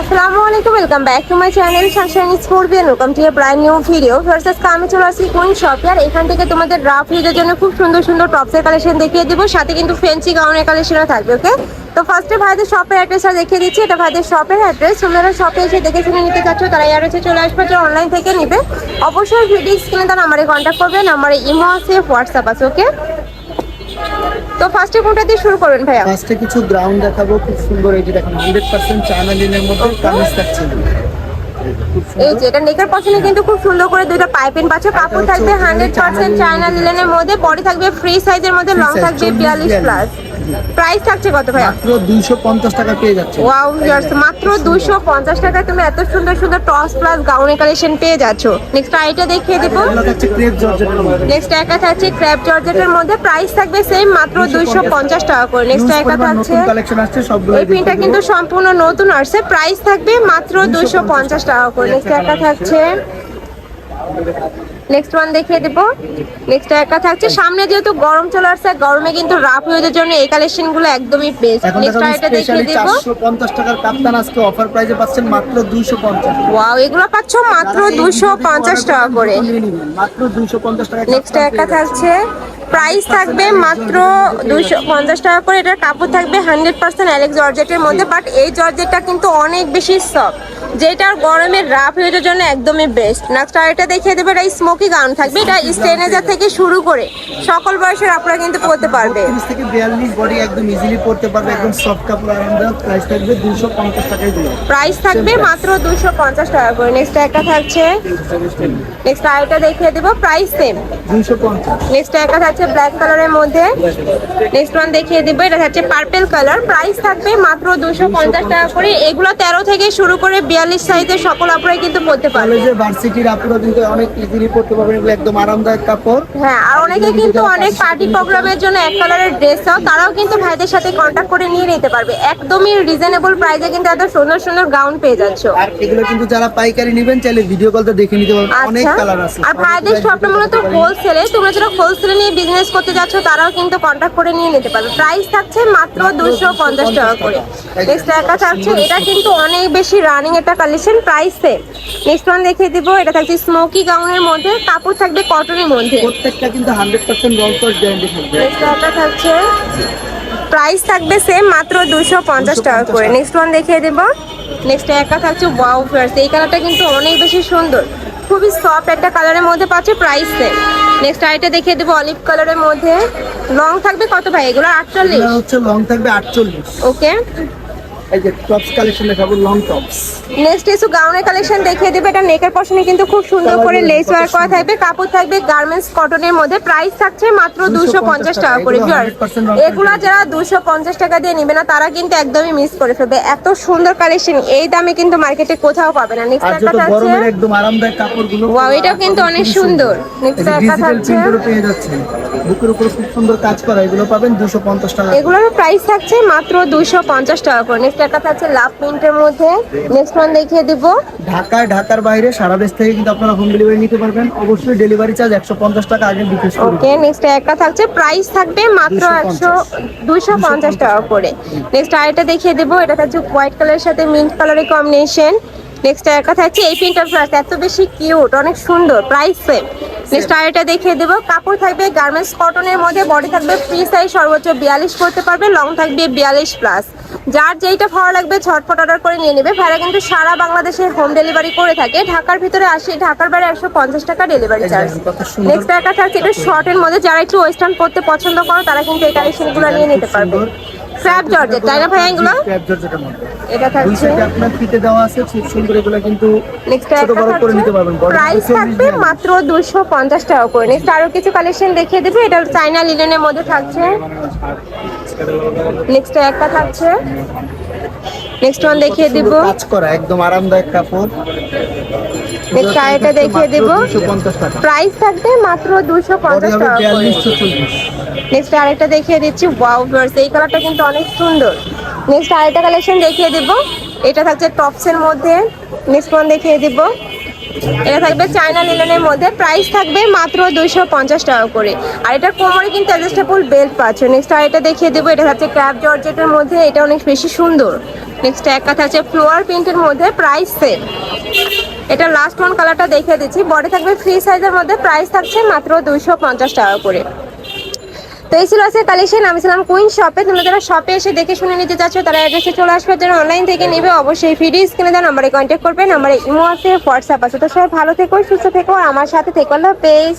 আসসালামু আলাইকুম welcome back to my channel sunshine sportbian welcome to a brand new video versus আমি চলে আসছি কোন শপে আর এখান থেকে তোমাদের ড্রাফট ইউজের জন্য খুব সুন্দর সুন্দর টপসের কালেকশন দেখিয়ে দেবো। সাথে কিন্তু ফেন্সি গাউনের কালেকশনও থাকবে ওকে তো ফার্স্টে ভাইদের শপের অ্যাড্রেসটা দেখিয়ে দিচ্ছি। এটা ভাইদের শপের অ্যাড্রেস তোমরা শপে এসে দেখে শুনে নিতে চাচ্ছ তারা হচ্ছে চলে আসবে, যে অনলাইন থেকে নিবে। অবশ্যই ভিডিও স্ক্রিনে তার নাম্বারে কন্ট্যাক্ট করবে নাম্বারে ইমো আছে হোয়াটসঅ্যাপ আছে ওকে তো ফার্স্টে কোনটা দিয়ে শুরু করবেন ভাইয়া? ফার্স্টে কিছু গ্রাউন্ড দেখাবো খুব সুন্দর এই যে দেখেন হান্ড্রেড পার্সেন্ট চায়না লিনের মধ্যে কামিজ থাকছে। এই যে এটা নেকের পছনে কিন্তু খুব সুন্দর করে দুইটা পাইপিং পাচ্ছে কাপড় থাকবে হান্ড্রেড পার্সেন্ট চায়না লিলেনের মধ্যে। বডি থাকবে ফ্রি সাইজের মধ্যে লং থাকবে 42 প্লাস প্রাইস থাকছে কত ভাইয়া? মাত্র দুইশো পঞ্চাশ টাকা পেয়ে যাচ্ছে। ওয়াও ভিউয়ার্স মাত্র 250 টাকায় তুমি এত সুন্দর সুন্দর টপস প্লাস গাউনের কালেকশন পেয়ে যাচ্ছ। নেক্সট আইটা দেখিয়ে দেবো। নেক্সট একটা থাকছে ক্র্যাপ জর্জেটের মধ্যে প্রাইস থাকবে সেম মাত্র 250 টাকা। করে। নেক্সট একটা থাকছে। কালেকশন আসছে সবগুলো এই প্রিন্টটা কিন্তু সম্পূর্ণ নতুন আসছে। প্রাইস থাকবে মাত্র 250 টাকা করে। নেক্সট একটা থাকছে নেক্সট ওয়ান দেখিয়ে দেবো। নেক্সট একটা থাকছে সামনে যেহেতু গরম চলে আসছে গরমে কিন্তু রাফ ইউজের জন্য এই কালেকশনগুলো একদমই বেস্ট নেক্সট আইটা দেখিয়ে দেবো। চারশো পঞ্চাশ টাকার কাপ্তান আজকে অফার প্রাইসে পাচ্ছেন মাত্র দুইশো পঞ্চাশ। ওয়াও এগুলো পাচ্ছ মাত্র 250 টাকা করে। মাত্র দুইশো পঞ্চাশ টাকা নেক্সট একটা থাকছে প্রাইস থাকবে মাত্র দুইশো পঞ্চাশ টাকা করে। এটার কাপড় থাকবে হান্ড্রেড পার্সেন্ট অ্যালেক্স জর্জেটের মধ্যে বাট এই জর্জেটটা কিন্তু অনেক বেশি সফট যেটার গরমের রাফ ইউজের জন্য একদমই বেস্ট নেক্সট এটা দেখিয়ে দেবে এটা স্মোকি গাউন থাকবে। এটা স্টেনেজার থেকে শুরু করে সকল বয়সের আপনারা কিন্তু পরতে পারবে। থেকে বিয়াল্লিশ বডি একদম ইজিলি পড়তে পারবে একদম সফট কাপড় আরামদায়ক। প্রাইস থাকবে দুইশো পঞ্চাশ টাকায় দিলে প্রাইস থাকবে মাত্র দুশো পঞ্চাশ টাকা করে। নেক্সট একটা থাকছে। নেক্সট আরেকটা দেখিয়ে দেবো প্রাইস সেম পঞ্চাশ। নেক্সট একটা থাকছে ব্ল্যাক কালারের মধ্যে। নেক্সট ওয়ান দেখিয়ে দিব এটা থাকছে পার্পেল কালার প্রাইস থাকবে মাত্র দুশো পঞ্চাশ টাকা করে। এগুলো তেরো থেকে শুরু করে বিয়াল্লিশ সাইজের সকল আপনারা কিন্তু পড়তে পারবে। কলেজের ভার্সিটির আপুরা কিন্তু অনেক ইজিলি পড়তে পারবেন এগুলো একদম আরামদায়ক কাপড়। হ্যাঁ আর অনেকে কিন্তু অনেক পার্টি প্রোগ্রামের জন্য এক কালারের ড্রেস চাও তারাও কিন্তু ভাইদের সাথে কন্ট্যাক্ট করে নিয়ে নিতে পারবে। একদমই রিজনেবল প্রাইসে কিন্তু এত সুন্দর সুন্দর গাউন পেয়ে যাচ্ছ। আর এগুলো কিন্তু যারা পাইকারি নেবেন চাইলে ভিডিও কলতে দেখে নিতে পারবেন। অনেক আচ্ছা কালার আছে। আর ভাইদের শপটা মূলত হোলসেলে তোমরা যারা হোলসেলে নিয়ে বিজনেস করতে যাচ্ছ তারাও কিন্তু কন্ট্যাক্ট করে নিয়ে নিতে পারবে। প্রাইস থাকছে মাত্র দুশো পঞ্চাশ টাকা করে। নেক্সট একটা থাকছে। এটা কিন্তু অনেক বেশি রানিং একটা collection price same next one দেখিয়ে দিব এটা থাকছে স্মোকি গাউনের মধ্যে কাপড় থাকবে কটনের মধ্যে। প্রত্যেকটা কিন্তু হান্ড্রেড পার্সেন্ট রং কস্ট গ্যারান্টি থাকবে। নেক্সট থাকছে প্রাইস থাকবে সেম মাত্র দুশো পঞ্চাশ টাকা করে। নেক্সট ওয়ান দেখিয়ে দেবো। নেক্সট একটা থাকছে ওয়াও ফ্লার্স এই কালারটা কিন্তু অনেক বেশি সুন্দর। খুবই সফট একটা কালারের মধ্যে পাচ্ছে প্রাইস সেম নেক্সট আইটা দেখিয়ে দেবো অলিভ কালারের মধ্যে। লং থাকবে কত ভাই? এগুলো আটচল্লিশ। হচ্ছে লং থাকবে আটচল্লিশ। ওকে এই যে টপস কালেকশন দেখাবো লং টপস নেক্সট কিছু গাউনের কালেকশন দেখিয়ে দেবে এটা নেকের পশনে কিন্তু খুব সুন্দর করে লেস ওয়ার্ক করা থাকবে কাপড় থাকবে গার্মেন্টস কটনের মধ্যে। প্রাইস থাকছে মাত্র দুশো পঞ্চাশ টাকা করে এগুলো viewers। 100% রং এগুলো যারা দুশো পঞ্চাশ টাকা দিয়ে নিবে না তারা কিন্তু একদমই মিস করে ফেলবে। এত সুন্দর কালেকশন এই দামে কিন্তু মার্কেটে কোথাও পাবে না। নেক্সট একটা থাকছে। গরমের একদম আরামদায়ক কাপড়গুলো ওয়াও এটাও কিন্তু অনেক সুন্দর। নেক্সট একটা থাকছে। পেয়ে যাচ্ছেন। বুকের উপর খুব সুন্দর কাজ করা এগুলো পাবেন দুশো পঞ্চাশ টাকা। এগুলোর প্রাইস থাকছে মাত্র দুশো পঞ্চাশ টাকা করে। একটা থাকছে লাভ প্রিন্টের মধ্যে নেক্সট ওয়ান দেখিয়ে দিব। ঢাকায় ঢাকার বাইরে সারা দেশ থেকে কিন্তু আপনারা হোম ডেলিভারি নিতে পারবেন। অবশ্যই ডেলিভারি চার্জ একশো পঞ্চাশ টাকা আগে বিকাশ করুন ওকে নেক্সট একটা থাকছে প্রাইস থাকবে মাত্র 250 একশো দুইশো পঞ্চাশ টাকা করে। নেক্সট আরেকটা দেখিয়ে দেবো এটা থাকছে হোয়াইট কালারের সাথে মিন্ট কালারের কম্বিনেশন নেক্সট একটা থাকছে এই প্রিন্টার ফ্লাস এত বেশি কিউট অনেক সুন্দর প্রাইস সেম নেক্সট আরেকটা দেখিয়ে দেবো কাপড় থাকবে গার্মেন্টস কটনের মধ্যে বডি থাকবে ফ্রি সাইজ সর্বোচ্চ বিয়াল্লিশ করতে পারবে লং থাকবে বিয়াল্লিশ প্লাস যার যেইটা ভালো লাগবে ঝটপট অর্ডার করে নিয়ে নেবে। ভাড়া কিন্তু সারা বাংলাদেশে হোম ডেলিভারি করে থাকে। ঢাকার ভিতরে আসে ঢাকার বাইরে একশো পঞ্চাশ টাকা ডেলিভারি চার্জ নেক্সট একটা থাকছে এটা শর্টের মধ্যে। যারা একটু ওয়েস্টার্ন করতে পছন্দ করো তারা কিন্তু এই কালেকশনগুলো নিয়ে নিতে পারবে। জর্জেট তাই না এগুলো? এটা থাকছে। আপনার ফিতে দেওয়া আছে খুব সুন্দর এগুলো কিন্তু নেক্সট ছোট বড় করে নিতে পারবেন। প্রাইস থাকবে মাত্র দুশো পঞ্চাশ টাকা করে। নেক্সট আরও কিছু কালেকশন দেখিয়ে দেবে। এটা চাইনা লিলেনের মধ্যে থাকছে। নেক্সট একটা থাকছে। নেক্সট ওয়ান দেখিয়ে দিব। কাজ করা একদম আরামদায়ক কাপড়। নেক্সট আরেকটা দেখিয়ে দিব। টাকা প্রাইস থাকবে মাত্র দুশো বডি পঞ্চাশ হবে টাকা নেক্সট আরেকটা দেখিয়ে দিচ্ছি। ওয়াও ভিউয়ার্স এই কালারটা কিন্তু অনেক সুন্দর। নেক্সট আরেকটা কালেকশন দেখিয়ে দিব। এটা থাকছে টপসের মধ্যে। নেক্সট ওয়ান দেখিয়ে দিব। এটা থাকবে চায়না লিলেনের মধ্যে। প্রাইস থাকবে মাত্র দুইশো পঞ্চাশ টাকা করে। আর এটা কোমরে কিন্তু অ্যাডজাস্টেবল বেল্ট পাচ্ছ। নেক্সট আর এটা দেখিয়ে দেবো, এটা হচ্ছে ক্যাপ জর্জেটের মধ্যে, এটা অনেক বেশি সুন্দর। নেক্সট এক কথা হচ্ছে ফ্লোয়ার প্রিন্টের মধ্যে প্রাইস সেম এটা লাস্ট ওয়ান কালারটা দেখিয়ে দিচ্ছি। বডি থাকবে ফ্রি সাইজের মধ্যে প্রাইস থাকছে মাত্র দুইশো পঞ্চাশ টাকা করে। তো এই ছিল আছে কালেকশন আমি ছিলাম কুইন শপে তোমরা যারা শপে এসে দেখে শুনে নিতে চাচ্ছ, তারা অ্যাড্রেসে চলে আসবে। যারা অনলাইন থেকে নেবে, অবশ্যই ভিডিও স্ক্রিনে দেন নাম্বারে কন্ট্যাক্ট করবে। নাম্বারে ইমো আছে হোয়াটসঅ্যাপ আছে। তো সবাই ভালো থেকো, সুস্থ থেকো আমার সাথে থেকো। হাফেজ।